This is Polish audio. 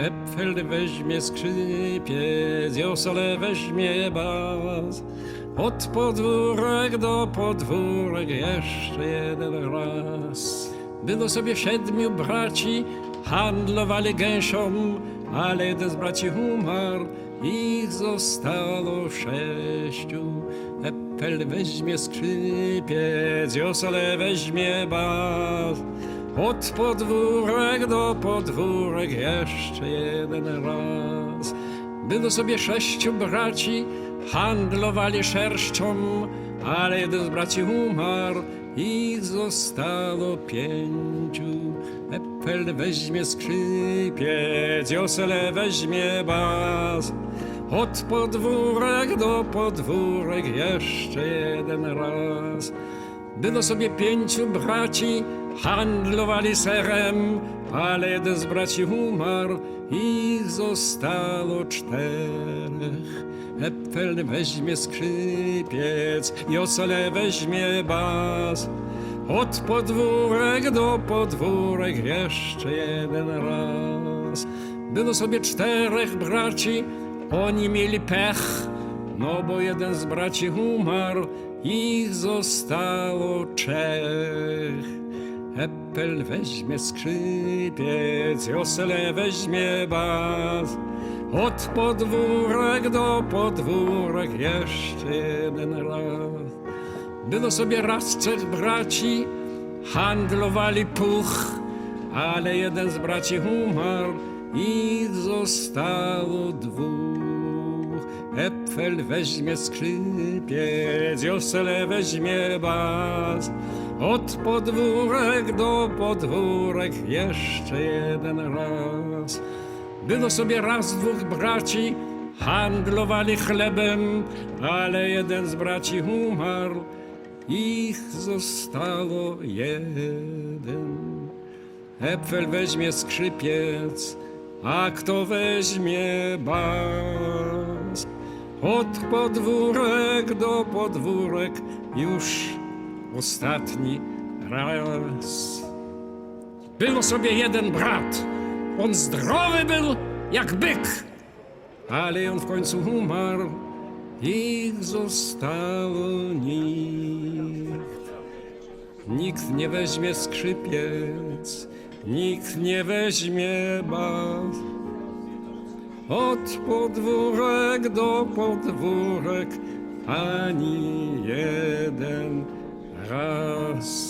Epfel weźmie skrzypiec, Josole weźmie bas. Od podwórek do podwórek jeszcze jeden raz. Było sobie siedmiu braci, handlowali gęsią, ale jeden z braci umarł, ich zostało sześciu. Epel weźmie skrzypiec, Josole weźmie bas. Od podwórek do podwórek jeszcze jeden raz. Było sobie sześciu braci, handlowali szerszczą, ale jeden z braci umarł, ich zostało pięciu. Epel weźmie skrzypiec, Josele weźmie bas. Od podwórek do podwórek jeszcze jeden raz. Było sobie pięciu braci, handlowali serem, ale jeden z braci umarł, ich zostało czterech. Epfel weźmie skrzypiec, Josele weźmie bas. Od podwórek do podwórek jeszcze jeden raz. Było sobie czterech braci, oni mieli pech, no bo jeden z braci umarł, ich zostało trzech. Epel weźmie skrzypiec, Josele weźmie bas. Od podwórek do podwórek jeszcze jeden raz. Było sobie raz trzech braci, handlowali puch, ale jeden z braci umarł, ich zostało dwóch. Epfel weźmie skrzypiec, Josele weźmie bas. Od podwórek do podwórek jeszcze jeden raz. Było sobie raz dwóch braci, handlowali chlebem, ale jeden z braci umarł, ich zostało jeden. Epfel weźmie skrzypiec, a kto weźmie bas? Od podwórek do podwórek już ostatni raz. Był sobie jeden brat, on zdrowy był jak byk, ale on w końcu umarł, ich zostało nikt. Nikt nie weźmie skrzypiec, nikt nie weźmie bas. Od podwórek do podwórek ani jeden raz.